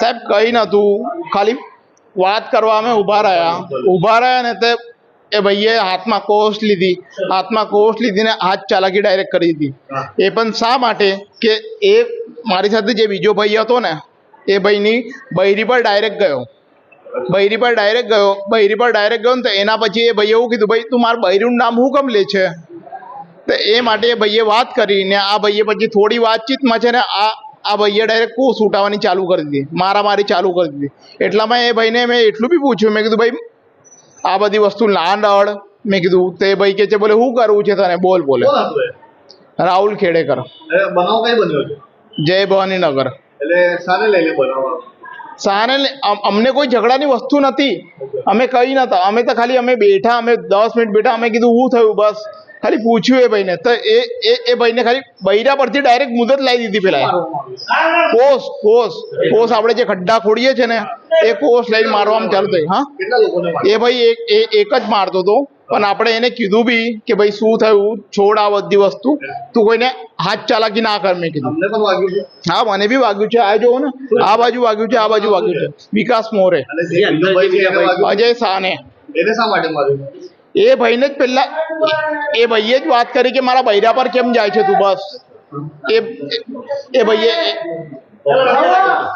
સાહેબ, કઈ નતું ખાલી વાત કરવા અમે ઊભા રહ્યા. ઊભા રહ્યા ને તે એ ભાઈએ હાથમાં કોષ લીધી. હાથમાં કોષ લીધીને હાથ ચાલાકી ડાયરેક્ટ કરી દીધી. એ પણ શા માટે? કે એ મારી સાથે જે બીજો ભાઈ હતો ને, એ ભાઈની બૈરી પર ડાયરેક્ટ ગયો. બૈરી પર ડાયરેક્ટ ગયો. બૈરી પર ડાયરેક્ટ ગયો ને તો એના પછી એ ભાઈએ એવું કીધું, ભાઈ, તું મારા બૈરીનું નામ હું કેમ લે છે? તો એ માટે એ ભાઈએ વાત કરી ને આ ભાઈએ પછી થોડી વાતચીતમાં છે ને આ આ ભાઈએ ડાયરેક્ટ કૂસ ઉઠાવવાની ચાલુ કરી દીધી. મારામારી ચાલુ કરી દીધી. એટલામાં એ ભાઈને મેં એટલું બી પૂછ્યું. મેં કીધું ભાઈ આ બધી વસ્તુ લાંડ મેં કીધું તે ભાઈ કે છે બોલે શું કરવું છે તને? બોલ બોલે. રાહુલ ખેડેકર. બનાવ કઈ બન્યો છે? જય ભવાની નગર એટલે શાને લઈને બનાવ સાને અમને કોઈ ઝઘડાની વસ્તુ નથી. અમે કઈ નતા. અમે તો ખાલી અમે બેઠા અમે દસ મિનિટ બેઠા અમે કીધું શું થયું? બસ. ખાલી પૂછ્યું એ ભાઈને. તો એ એ એ ભાઈને ખાલી બૈરા પરથી ડાયરેક્ટ મુદત લાવી દીધી પેલા કોસ કોષ કોષ આપણે જે ખડ્ડા ખોડીએ છે ને એ કોષ લઈને મારવામાં ચાલુ થઈ હા? એ ભાઈ એક એક જ મારતો હતો. પણ આપણે એને કીધું બી કે ભાઈ શું થયું? છોડ આ બધી વસ્તુ. તું કોઈને હાથ ચાલાકી ના કર મેં કીધું. હા મને બી વાગ્યું છે. આ જોવો ને. આ બાજુ વાગ્યું છે આ બાજુ વાગ્યું છે. વિકાસ મોરે. અજય સાને એને શા માટે માર્યું? એ ભાઈને જ પહેલા એ ભાઈએ જ વાત કરી કે મારા બૈરા પર કેમ જાય છે તું બસ. એ એ ભાઈએ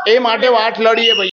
એ- માટે વાત લડીએ ભાઈ